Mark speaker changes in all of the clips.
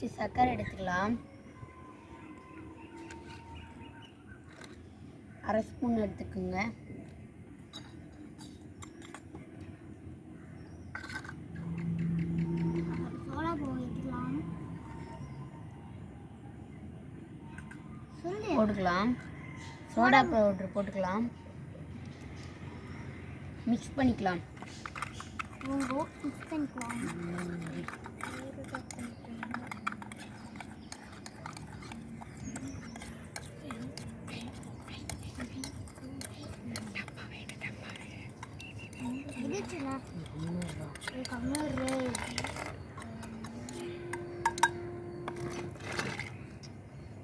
Speaker 1: First சர்க்கரை எடுத்துக்கலாம். அரை ஸ்பூன் எடுத்துக்கோங்க.
Speaker 2: சோடா போட்டுக்கலாம்.
Speaker 1: சோடா பவுடர் போட்டுக்கலாம். மிக்ஸ் பண்ணிக்கலாம்.
Speaker 2: மிக்ஸ் பண்ணிக்கலாம்.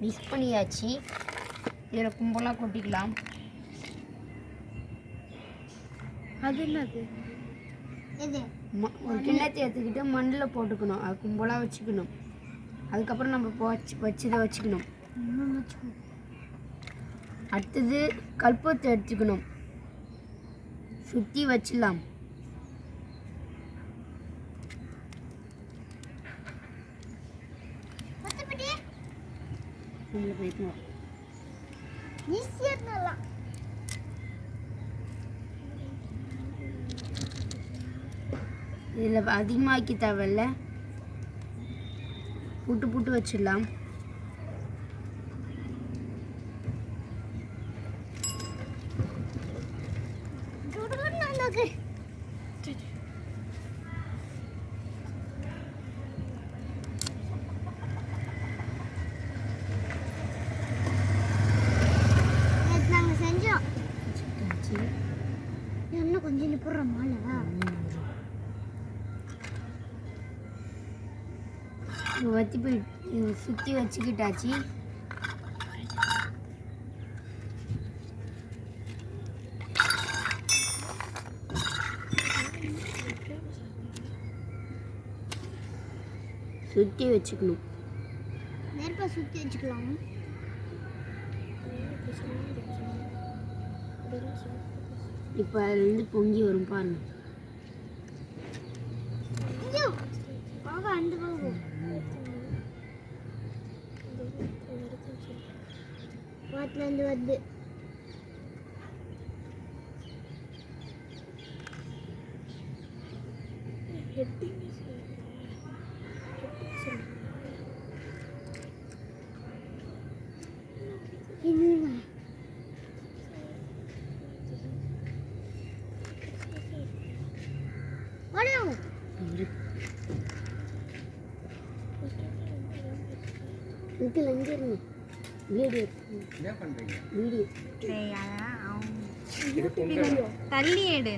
Speaker 1: மிக்ஸ் பண்ணியாச்சு. இதில் கும்பலாக கொட்டிக்கலாம்.
Speaker 3: அது என்னது?
Speaker 1: ஒரு கிண்ணத்தை எடுத்துக்கிட்டு மண்ணில் போட்டுக்கணும். அது கும்பலாக வச்சுக்கணும். அதுக்கப்புறம் நம்ம வச்சு வச்சதை வச்சுக்கணும். அடுத்தது கல்பத்தை எடுத்துக்கணும். சுற்றி வச்சிடலாம். போய்க்கணும்
Speaker 2: ஈஸியாக
Speaker 1: இதில் அதிகமாக்கி தேவையில்ல. புட்டு புட்டு வச்சிடலாம்.
Speaker 2: சுடுகுடு
Speaker 1: வச்சு
Speaker 2: இன்னும் கொஞ்சம் நிப்புறோம் மாலை.
Speaker 1: போய் சுற்றி வச்சுக்கிட்டாச்சு. சுற்றி வச்சுக்கணும்.
Speaker 2: நெருப்பை சுற்றி வச்சுக்கலாம்.
Speaker 1: இப்போ அதுலேருந்து பொங்கி வரும் பாருங்க.
Speaker 2: பாத்துலேருந்து வருது. இதுங்க வரும்
Speaker 1: இதில் எங்கே இருங்க வீடியோ.
Speaker 4: என்ன பண்றீங்க?
Speaker 1: வீடியோ.
Speaker 3: தள்ளி எடு.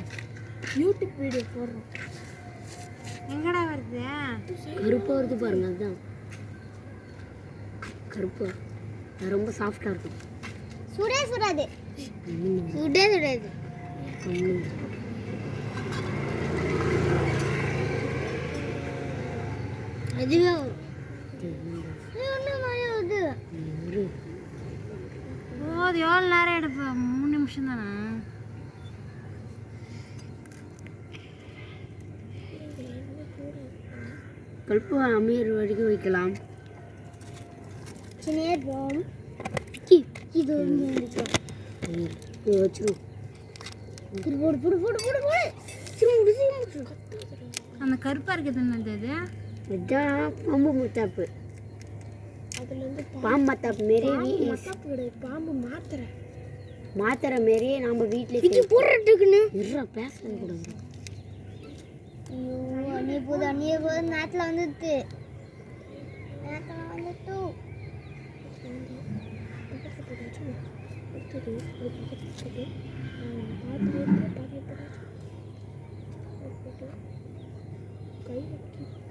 Speaker 2: யூடியூப் வீடியோ போடுறோம்.
Speaker 3: எங்கடா வருது?
Speaker 1: கருப்பாக வருது பாருங்க அதுதான் கருப்பாக அது ரொம்ப சாஃப்டாக இருக்கும்.
Speaker 2: சுடே சுடாது. சுடே சுடாது. அதுவே வரும்.
Speaker 3: போது எவ்வளோ நேரம் எடுப்ப? மூணு நிமிஷம் தானே?
Speaker 1: கருப்பு அமையிற வரைக்கும் வைக்கலாம்.
Speaker 2: சின்ன போம் இது வந்து இருந்துச்சு.
Speaker 1: ம், இது வச்சிரும்
Speaker 2: இது போடு போடு போடு போடு போடு. சிறுமுடு சிறுமுடு
Speaker 3: அந்த கருப்பாக இருக்கிறது என்னது அது?
Speaker 1: இதுதான் பாம்பு முத்தாப்பு.
Speaker 2: அதுல இருந்து
Speaker 1: பாம்பு மத்தாப்பு மாரி
Speaker 2: பாம்பு மாத்திரை.
Speaker 1: மாத்திரை மாரி நம்ம வீட்டில்
Speaker 2: இது போடுறதுக்குன்னு.
Speaker 1: இருறா பேசுறது கூட
Speaker 2: ஐயோ அண்ணிய போது அண்ணிய போது நேரத்தில் வந்துட்டு. நேரத்தில் வந்துட்டு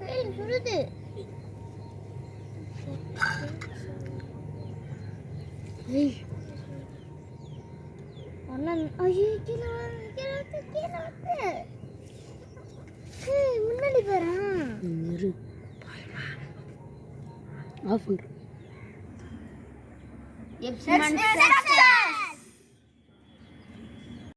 Speaker 2: ஏய், சுடுது ஏய். அண்ணன் ஐயோ கீழே வந்து, கீழே வந்து, கீழே வந்து. ஏய், முன்னாடி பாரு
Speaker 1: இரு ஆஃப் பண்ணுறேன்